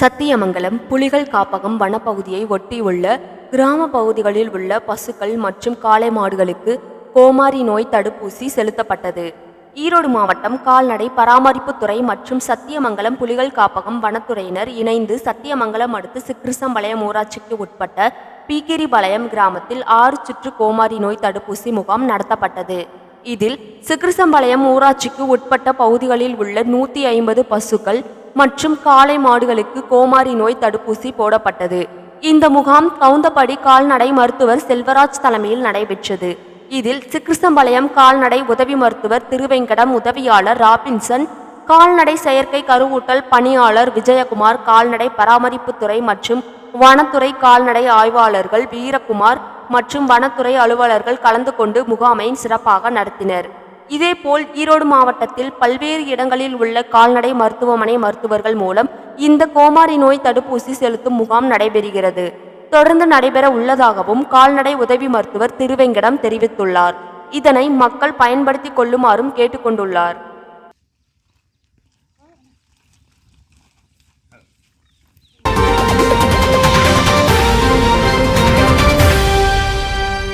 சத்தியமங்கலம் புலிகள் காப்பகம் வனப்பகுதியை ஒட்டியுள்ள கிராம பகுதிகளில் உள்ள பசுக்கள் மற்றும் காளை மாடுகளுக்கு கோமாரி நோய் தடுப்பூசி செலுத்தப்பட்டது. ஈரோடு மாவட்டம் கால்நடை பராமரிப்புத்துறை மற்றும் சத்தியமங்கலம் புலிகள் காப்பகம் வனத்துறையினர் இணைந்து சத்தியமங்கலம் அடுத்து சிக்ரிசம்பளையம் ஊராட்சிக்கு உட்பட்ட பீக்கிரிபாளையம் கிராமத்தில் ஆறு சுற்று கோமாரி நோய் தடுப்பூசி முகாம் நடத்தப்பட்டது. இதில் சிக்ரிசம்பளையம் ஊராட்சிக்கு உட்பட்ட பகுதிகளில் உள்ள நூற்றி ஐம்பது பசுக்கள் மற்றும் காளை மாடுகளுக்கு கோமாரி நோய் தடுப்பூசி போடப்பட்டது. இந்த முகாம் கவுந்தப்படி கால்நடை மருத்துவர் செல்வராஜ் தலைமையில் நடைபெற்றது. இதில் சிக்கிருஷ்ணம்பாளையம் கால்நடை உதவி மருத்துவர் திருவெங்கடம் உதவியாளர் ராபின்சன் கால்நடை செயற்கை கருவூட்டல் பணியாளர் விஜயகுமார் கால்நடை பராமரிப்புத்துறை மற்றும் வனத்துறை கால்நடை ஆய்வாளர்கள் வீரகுமார் மற்றும் வனத்துறை அலுவலர்கள் கலந்து கொண்டு முகாமை சிறப்பாக நடத்தினர். இதேபோல் ஈரோடு மாவட்டத்தில் பல்வேறு இடங்களில் உள்ள கால்நடை மருத்துவமனை மருத்துவர்கள் மூலம் இந்த கோமாரி நோய் தடுப்பூசி செலுத்தும் முகாம் நடைபெறுகிறது. தொடர்ந்து நடைபெற உள்ளதாகவும் கால்நடை உதவி மருத்துவர் திருவெங்கடம் தெரிவித்துள்ளார். இதனை மக்கள் பயன்படுத்திக் கொள்ளுமாறும் கேட்டுக்கொண்டுள்ளார்